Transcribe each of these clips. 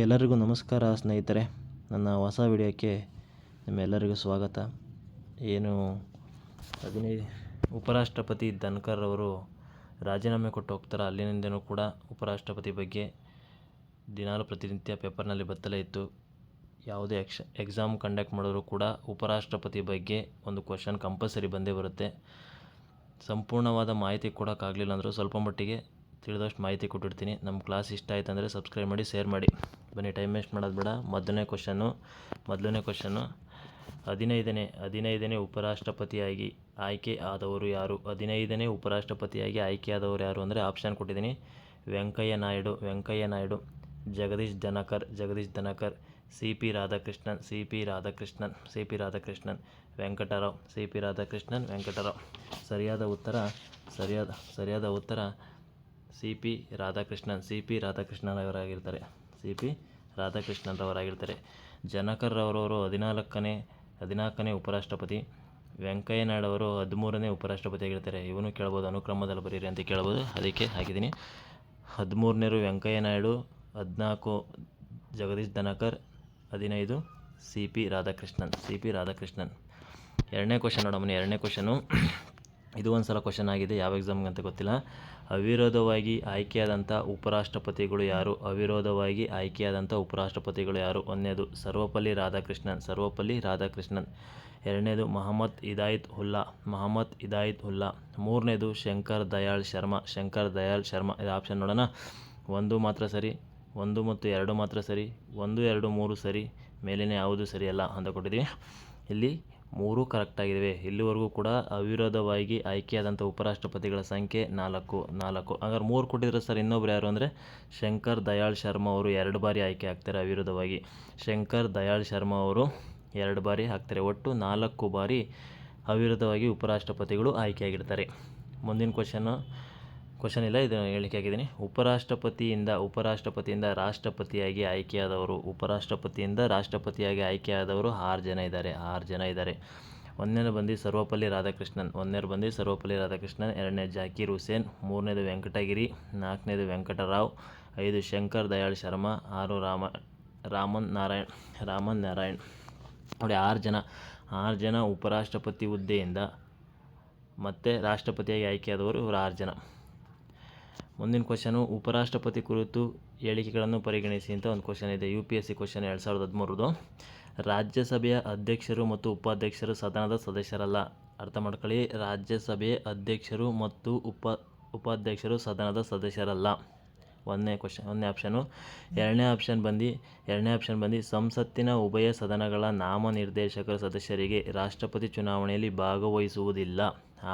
ಎಲ್ಲರಿಗೂ ನಮಸ್ಕಾರ ಸ್ನೇಹಿತರೆ. ನನ್ನ ಹೊಸ ವಿಡಿಯೋಕ್ಕೆ ನಿಮ್ಮೆಲ್ಲರಿಗೂ ಸ್ವಾಗತ. ಏನು ಹದಿನೈದು ಉಪರಾಷ್ಟ್ರಪತಿ ಧನ್ಕರ್ ಅವರು ರಾಜೀನಾಮೆ ಕೊಟ್ಟು ಹೋಗ್ತಾರೆ? ಅಲ್ಲಿನಿಂದನೂ ಕೂಡ ಉಪರಾಷ್ಟ್ರಪತಿ ಬಗ್ಗೆ ದಿನಾಲು ಪ್ರತಿನಿತ್ಯ ಪೇಪರ್ನಲ್ಲಿ ಬತ್ತಲೇ ಇತ್ತು. ಯಾವುದೇ ಎಕ್ಷ ಎಕ್ಸಾಮ್ ಕಂಡಕ್ಟ್ ಮಾಡಿದ್ರು ಕೂಡ ಉಪರಾಷ್ಟ್ರಪತಿ ಬಗ್ಗೆ ಒಂದು ಕ್ವಶನ್ ಕಂಪಲ್ಸರಿ ಬಂದೇ ಬರುತ್ತೆ. ಸಂಪೂರ್ಣವಾದ ಮಾಹಿತಿ ಕೊಡೋಕ್ಕಾಗಲಿಲ್ಲ ಅಂದರೂ ಸ್ವಲ್ಪ ಮಟ್ಟಿಗೆ ತಿಳಿದಷ್ಟು ಮಾಹಿತಿ ಕೊಟ್ಟಿರ್ತೀನಿ ನಮ್ಮ ಕ್ಲಾಸ್ ಇಷ್ಟ ಆಯ್ತು ಅಂದರೆ ಸಬ್ಸ್ಕ್ರೈಬ್ ಮಾಡಿ ಶೇರ್ ಮಾಡಿ. ಬನ್ನಿ ಟೈಮ್ ವೇಸ್ಟ್ ಮಾಡೋದು ಬೇಡ. ಮೊದಲನೇ ಕ್ವಶನ್ನು ಮೊದಲನೇ ಕ್ವಶನ್ನು ಹದಿನೈದನೇ ಹದಿನೈದನೇ ಉಪರಾಷ್ಟ್ರಪತಿಯಾಗಿ ಆಯ್ಕೆ ಆದವರು ಯಾರು? ಹದಿನೈದನೇ ಉಪರಾಷ್ಟ್ರಪತಿಯಾಗಿ ಆಯ್ಕೆಯಾದವರು ಯಾರು ಅಂದರೆ ಆಪ್ಷನ್ ಕೊಟ್ಟಿದ್ದೀನಿ. Venkaiah Naidu Venkaiah Naidu. Jagdish Dhankar Jagdish Dhankar. C P Radhakrishnan, C P Radhakrishnan, C P Radhakrishnan. Venkatrao, C P Radhakrishnan, Venkatrao. ಸರಿಯಾದ ಉತ್ತರ, ಸರಿಯಾದ ಸರಿಯಾದ ಉತ್ತರ C P Radhakrishnan, C P ರಾಧಾಕೃಷ್ಣನವರಾಗಿರ್ತಾರೆ. C P ರಾಧಾಕೃಷ್ಣನ್ರವರಾಗಿರ್ತಾರೆ ಜನಕರ್ರವರವರು ಹದಿನಾಲ್ಕನೇ ಹದಿನಾಲ್ಕನೇ ಉಪರಾಷ್ಟ್ರಪತಿ ವೆಂಕಯ್ಯ ನಾಯ್ಡು ಅವರು ಹದಿಮೂರನೇ ಉಪರಾಷ್ಟ್ರಪತಿಯಾಗಿರ್ತಾರೆ. ಇವನು ಕೇಳ್ಬೋದು, ಅನುಕ್ರಮದಲ್ಲಿ ಬರೀರಿ ಅಂತ ಕೇಳ್ಬೋದು. ಅದಕ್ಕೆ ಹಾಕಿದ್ದೀನಿ. ಹದಿಮೂರನೇರು ವೆಂಕಯ್ಯ ನಾಯ್ಡು ಹದಿನಾಲ್ಕು ಜಗದೀಶ್ ಧನಕರ್, ಹದಿನೈದು C P Radhakrishnan. C P Radhakrishnan. ಎರಡನೇ ಕ್ವಶನ್ ನೋಡಮ್ಮನಿ ಎರಡನೇ ಕ್ವಶನು ಇದು ಒಂದು ಸಲ ಕ್ವಶನ್ ಆಗಿದೆ, ಯಾವ ಎಕ್ಸಾಮ್ಗೆ ಅಂತ ಗೊತ್ತಿಲ್ಲ. ಅವಿರೋಧವಾಗಿ ಆಯ್ಕೆಯಾದಂಥ ಉಪರಾಷ್ಟ್ರಪತಿಗಳು ಯಾರು? ಅವಿರೋಧವಾಗಿ ಆಯ್ಕೆಯಾದಂಥ ಉಪರಾಷ್ಟ್ರಪತಿಗಳು ಯಾರು? ಒಂದನೇದು ಸರ್ವಪಲ್ಲಿ ರಾಧಾಕೃಷ್ಣನ್ ಸರ್ವಪಲ್ಲಿ ರಾಧಾಕೃಷ್ಣನ್. ಎರಡನೇದು ಮಹಮ್ಮದ್ ಇದಾಯತ್ ಹುಲ್ಲಾ, ಮಹಮ್ಮದ್ ಇದಾಯಿತ್ ಹುಲ್ಲಾ. ಮೂರನೇದು ಶಂಕರ್ ದಯಾಳ್ ಶರ್ಮಾ, ಶಂಕರ್ ದಯಾಳ್ ಶರ್ಮಾ. ಇದು ಆಪ್ಷನ್ ನೋಡೋಣ. ಒಂದು ಮಾತ್ರ ಸರಿ, ಒಂದು ಮತ್ತು ಎರಡು ಮಾತ್ರ ಸರಿ, ಒಂದು, ಎರಡು, ಮೂರು ಸರಿ, ಮೇಲಿನ ಯಾವುದು ಸರಿಯಲ್ಲ ಅಂತ ಕೊಟ್ಟಿದ್ದೀವಿ ಇಲ್ಲಿ ಮೂರೂ ಕರೆಕ್ಟಾಗಿವೆ ಇಲ್ಲಿವರೆಗೂ ಕೂಡ ಅವಿರೋಧವಾಗಿ ಆಯ್ಕೆಯಾದಂಥ ಉಪರಾಷ್ಟ್ರಪತಿಗಳ ಸಂಖ್ಯೆ ನಾಲ್ಕು ನಾಲ್ಕು. ಹಾಗಾದ್ರೆ ಮೂರು ಕೊಟ್ಟಿದ್ರೆ ಸರ್ ಇನ್ನೊಬ್ರು ಯಾರು ಅಂದರೆ ಶಂಕರ್ ದಯಾಳ್ ಶರ್ಮಾ ಅವರು ಎರಡು ಬಾರಿ ಆಯ್ಕೆ ಆಗ್ತಾರೆ ಅವಿರೋಧವಾಗಿ. ಶಂಕರ್ ದಯಾಳ್ ಶರ್ಮಾ ಅವರು ಎರಡು ಬಾರಿ ಹಾಕ್ತಾರೆ ಒಟ್ಟು ನಾಲ್ಕು ಬಾರಿ ಅವಿರೋಧವಾಗಿ ಉಪರಾಷ್ಟ್ರಪತಿಗಳು ಆಯ್ಕೆಯಾಗಿರ್ತಾರೆ. ಮುಂದಿನ ಕ್ವಶನ್ನು ಕ್ವಶನ್ ಇಲ್ಲ, ಇದನ್ನು ಹೇಳಿಕೆ ಆಗಿದ್ದೀನಿ. ಉಪರಾಷ್ಟ್ರಪತಿಯಿಂದ ಉಪರಾಷ್ಟ್ರಪತಿಯಿಂದ ರಾಷ್ಟ್ರಪತಿಯಾಗಿ ಆಯ್ಕೆಯಾದವರು, ಉಪರಾಷ್ಟ್ರಪತಿಯಿಂದ ರಾಷ್ಟ್ರಪತಿಯಾಗಿ ಆಯ್ಕೆಯಾದವರು ಆರು ಜನ ಇದ್ದಾರೆ, ಆರು ಜನ ಇದ್ದಾರೆ. ಒಂದನೇ ಬಂದು ಸರ್ವಪಲ್ಲಿ ರಾಧಾಕೃಷ್ಣನ್ ಒಂದನೇ ಬಂದು ಸರ್ವಪಲ್ಲಿ ರಾಧಾಕೃಷ್ಣನ್ ಎರಡನೇ ಜಾಕೀರ್ ಹುಸೇನ್, ಮೂರನೇದು ವೆಂಕಟಗಿರಿ, ನಾಲ್ಕನೇದು ವೆಂಕಟರಾವ್, ಐದು ಶಂಕರ್ ದಯಾಳ್ ಶರ್ಮಾ, ಆರು ರಾಮ, ರಾಮನ್ ನಾರಾಯಣ್ ರಾಮನ್ ನಾರಾಯಣ್. ನೋಡಿ, ಆರು ಜನ ಆರು ಜನ ಉಪರಾಷ್ಟ್ರಪತಿ ಹುದ್ದೆಯಿಂದ ಮತ್ತು ರಾಷ್ಟ್ರಪತಿಯಾಗಿ ಆಯ್ಕೆಯಾದವರು ಇವರು ಆರು ಜನ. ಮುಂದಿನ ಕ್ವಶನು ಉಪರಾಷ್ಟ್ರಪತಿ ಕುರಿತು ಹೇಳಿಕೆಗಳನ್ನು ಪರಿಗಣಿಸಿ ಅಂತ ಒಂದು ಕ್ವಶನ್ ಇದೆ. U P S C question ಎರಡು ಸಾವಿರದ ಹದಿಮೂರದು ರಾಜ್ಯಸಭೆಯ ಅಧ್ಯಕ್ಷರು ಮತ್ತು ಉಪಾಧ್ಯಕ್ಷರು ಸದನದ ಸದಸ್ಯರಲ್ಲ. ಅರ್ಥ ಮಾಡ್ಕೊಳ್ಳಿ. ರಾಜ್ಯಸಭೆಯ ಅಧ್ಯಕ್ಷರು ಮತ್ತು ಉಪ, ಉಪಾಧ್ಯಕ್ಷರು ಸದನದ ಸದಸ್ಯರಲ್ಲ. ಒಂದನೇ ಕ್ವಶನ್, ಒಂದನೇ ಆಪ್ಷನು. ಎರಡನೇ ಆಪ್ಷನ್ ಬಂದು, ಎರಡನೇ ಆಪ್ಷನ್ ಬಂದು, ಸಂಸತ್ತಿನ ಉಭಯ ಸದನಗಳ ನಾಮನಿರ್ದೇಶಕರ ಸದಸ್ಯರಿಗೆ ರಾಷ್ಟ್ರಪತಿ ಚುನಾವಣೆಯಲ್ಲಿ ಭಾಗವಹಿಸುವುದಿಲ್ಲ.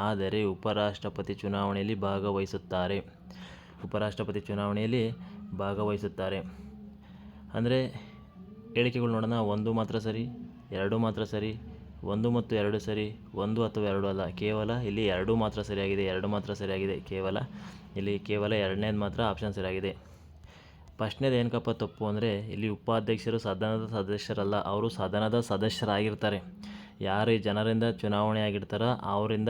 ಆದರೆ ಉಪರಾಷ್ಟ್ರಪತಿ ಚುನಾವಣೆಯಲ್ಲಿ ಭಾಗವಹಿಸುತ್ತಾರೆ. ಉಪರಾಷ್ಟ್ರಪತಿ ಚುನಾವಣೆಯಲ್ಲಿ ಭಾಗವಹಿಸುತ್ತಾರೆ. ಅಂದರೆ ಹೇಳಿಕೆಗಳು ನೋಡೋಣ. ಒಂದು ಮಾತ್ರ ಸರಿ, ಎರಡು ಮಾತ್ರ ಸರಿ, ಒಂದು ಮತ್ತು ಎರಡು ಸರಿ, ಒಂದು ಅಥವಾ ಎರಡು ಅಲ್ಲ. ಕೇವಲ ಇಲ್ಲಿ ಎರಡು ಮಾತ್ರ ಸರಿಯಾಗಿದೆ, ಎರಡು ಮಾತ್ರ ಸರಿಯಾಗಿದೆ. ಕೇವಲ ಇಲ್ಲಿ ಕೇವಲ ಎರಡನೇದು ಮಾತ್ರ ಆಪ್ಷನ್ ಸರಿಯಾಗಿದೆ. ಫಸ್ಟ್ನೇದು ಏನಕ್ಕಪ್ಪ ತಪ್ಪು ಅಂದರೆ ಇಲ್ಲಿ ಉಪಾಧ್ಯಕ್ಷರು ಸದನದ ಸದಸ್ಯರಲ್ಲ, ಅವರು ಸದನದ ಸದಸ್ಯರಾಗಿರ್ತಾರೆ. ಯಾರು ಈ ಜನರಿಂದ ಚುನಾವಣೆ ಆಗಿರ್ತಾರೋ ಅವರಿಂದ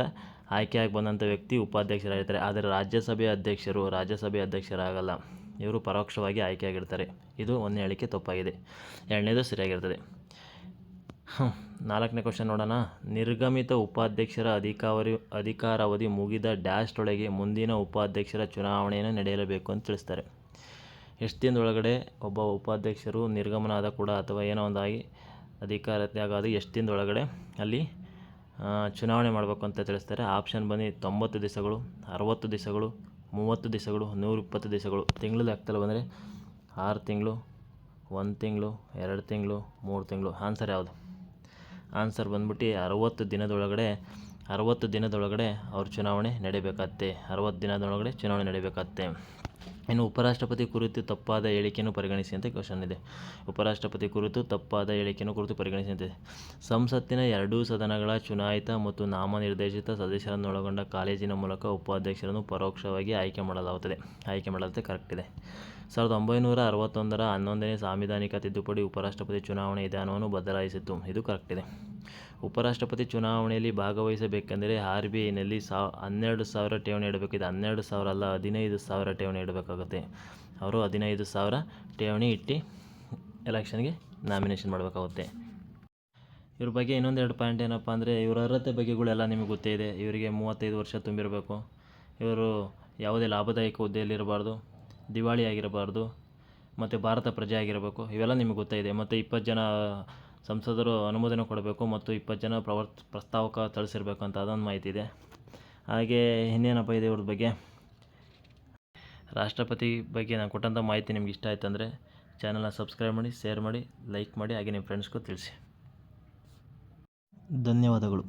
ಆಯ್ಕೆಯಾಗಿ ಬಂದಂಥ ವ್ಯಕ್ತಿ ಉಪಾಧ್ಯಕ್ಷರಾಗಿರ್ತಾರೆ. ಆದರೆ ರಾಜ್ಯಸಭೆಯ ಅಧ್ಯಕ್ಷರು ರಾಜ್ಯಸಭೆಯ ಅಧ್ಯಕ್ಷರಾಗಲ್ಲ. ಇವರು ಪರೋಕ್ಷವಾಗಿ ಆಯ್ಕೆಯಾಗಿರ್ತಾರೆ. ಇದು ಒಂದನೇ ಹೇಳಿಕೆ ತಪ್ಪಾಗಿದೆ. ಎರಡನೇದು ಸರಿಯಾಗಿರ್ತದೆ. ನಾಲ್ಕನೇ ಕ್ವಶನ್ ನೋಡೋಣ. ನಿರ್ಗಮಿತ ಉಪಾಧ್ಯಕ್ಷರ ಅಧಿಕಾರಿ ಅಧಿಕಾರಾವಧಿ ಮುಗಿದ ಡ್ಯಾಶ್ಟೊಳಗೆ ಮುಂದಿನ ಉಪಾಧ್ಯಕ್ಷರ ಚುನಾವಣೆಯನ್ನು ನಡೆಯಲೇಬೇಕು ಅಂತ ತಿಳಿಸ್ತಾರೆ. ಎಷ್ಟು ದಿನದೊಳಗಡೆ ಒಬ್ಬ ಉಪಾಧ್ಯಕ್ಷರು ನಿರ್ಗಮನ ಆದ ಕೂಡ ಅಥವಾ ಏನೋ ಒಂದಾಗಿ ಅಧಿಕಾರ ಅದು ಎಷ್ಟು ದಿನದೊಳಗಡೆ ಅಲ್ಲಿ ಚುನಾವಣೆ ಮಾಡಬೇಕು ಅಂತ ತಿಳಿಸ್ತಾರೆ. ಆಪ್ಷನ್ ಬನ್ನಿ, ತೊಂಬತ್ತು ದಿವಸಗಳು, ಅರವತ್ತು ದಿವಸಗಳು, ಮೂವತ್ತು ದಿವಸಗಳು, ನೂರಿಪ್ಪತ್ತು ದಿವಸಗಳು ತಿಂಗಳು ಲೆಕ್ಕದಲ್ಲಿ ಬಂದರೆ ಆರು ತಿಂಗಳು, ಒಂದು ತಿಂಗಳು, ಎರಡು ತಿಂಗಳು, ಮೂರು ತಿಂಗಳು, ಆನ್ಸರ್ ಯಾವುದು? ಆನ್ಸರ್ ಬಂದ್ಬಿಟ್ಟು ಅರವತ್ತು ದಿನದೊಳಗಡೆ ಅರವತ್ತು ದಿನದೊಳಗಡೆ ಅವ್ರ ಚುನಾವಣೆ ನಡೀಬೇಕಾಗತ್ತೆ ಅರವತ್ತು ದಿನದೊಳಗಡೆ ಚುನಾವಣೆ ನಡೀಬೇಕಾಗತ್ತೆ ಇನ್ನು ಉಪರಾಷ್ಟ್ರಪತಿ ಕುರಿತು ತಪ್ಪಾದ ಹೇಳಿಕೆಯನ್ನು ಪರಿಗಣಿಸಿ ಅಂತ ಕ್ವಶನ್ ಇದೆ. ಉಪರಾಷ್ಟ್ರಪತಿ ಕುರಿತು ತಪ್ಪಾದ ಹೇಳಿಕೆಯನ್ನು ಕುರಿತು ಪರಿಗಣಿಸಿ ಅಂತಿದೆ ಸಂಸತ್ತಿನ ಎರಡೂ ಸದನಗಳ ಚುನಾಯಿತ ಮತ್ತು ನಾಮನಿರ್ದೇಶಿತ ಸದಸ್ಯರನ್ನೊಳಗೊಂಡ ಕಾಲೇಜಿನ ಮೂಲಕ ಉಪಾಧ್ಯಕ್ಷರನ್ನು ಪರೋಕ್ಷವಾಗಿ ಆಯ್ಕೆ ಮಾಡಲಾಗುತ್ತದೆ. ಆಯ್ಕೆ ಮಾಡಲಾಗುತ್ತೆ ಕರೆಕ್ಟ್ ಇದೆ. ಸಾವಿರದ ಒಂಬೈನೂರ ಅರವತ್ತೊಂದರ ಹನ್ನೊಂದನೇ ಸಾಂವಿಧಾನಿಕ ತಿದ್ದುಪಡಿ ಉಪರಾಷ್ಟ್ರಪತಿ ಚುನಾವಣೆ ವಿಧಾನವನ್ನು ಬದಲಾಯಿಸಿತ್ತು. ಇದು ಕರೆಕ್ಟ್ ಇದೆ. ಉಪರಾಷ್ಟ್ರಪತಿ ಚುನಾವಣೆಯಲ್ಲಿ ಭಾಗವಹಿಸಬೇಕೆಂದರೆ ಆರ್ ಬಿ ಐನಲ್ಲಿ ಸಾ, ಹನ್ನೆರಡು ಸಾವಿರ ಠೇವಣಿ ಇಡಬೇಕಿದೆ. ಹನ್ನೆರಡು ಸಾವಿರ ಅಲ್ಲ, ಹದಿನೈದು ಸಾವಿರ ಠೇವಣಿ ಇಡಬೇಕಾಗುತ್ತೆ. ಅವರು ಹದಿನೈದು ಸಾವಿರ ಠೇವಣಿ ಇಟ್ಟು ಎಲೆಕ್ಷನ್ಗೆ ನಾಮಿನೇಷನ್ ಮಾಡಬೇಕಾಗುತ್ತೆ. ಇವ್ರ ಬಗ್ಗೆ ಇನ್ನೊಂದೆರಡು ಪಾಯಿಂಟ್ ಏನಪ್ಪ ಅಂದರೆ, ಇವರ ಅರ್ಹತೆ ಬಗ್ಗೆಗಳೆಲ್ಲ ನಿಮಗೆ ಗೊತ್ತೇ ಇದೆ. ಇವರಿಗೆ ಮೂವತ್ತೈದು ವರ್ಷ ತುಂಬಿರಬೇಕು. ಇವರು ಯಾವುದೇ ಲಾಭದಾಯಕ ಹುದ್ದೆಯಲ್ಲಿರಬಾರ್ದು ದಿವಾಳಿ ಆಗಿರಬಾರ್ದು ಮತ್ತು ಭಾರತ ಪ್ರಜೆ ಆಗಿರಬೇಕು ಇವೆಲ್ಲ ನಿಮಗೆ ಗೊತ್ತಾಯಿದೆ ಮತ್ತು ಇಪ್ಪತ್ತು ಜನ ಸಂಸದರು ಅನುಮೋದನೆ ಕೊಡಬೇಕು ಮತ್ತು ಇಪ್ಪತ್ತು ಜನ ಪ್ರವರ್, ಪ್ರಸ್ತಾವಕ ತಳಿಸಿರ್ಬೇಕು ಅಂತ ಅದೊಂದು ಮಾಹಿತಿ ಇದೆ. ಹಾಗೆ ಇನ್ನೇನಪ್ಪ ಇದೆ ಇವ್ರ ಬಗ್ಗೆ? ರಾಷ್ಟ್ರಪತಿ ಬಗ್ಗೆ ನಾನು ಕೊಟ್ಟಂಥ ಮಾಹಿತಿ ನಿಮ್ಗೆ ಇಷ್ಟ ಆಯ್ತು ಅಂದರೆ ಚಾನಲ್ನ ಸಬ್ಸ್ಕ್ರೈಬ್ ಮಾಡಿ ಶೇರ್ ಮಾಡಿ ಲೈಕ್ ಮಾಡಿ, ಹಾಗೆ ನಿಮ್ಮ ಫ್ರೆಂಡ್ಸ್ಗೂ ತಿಳಿಸಿ. ಧನ್ಯವಾದಗಳು.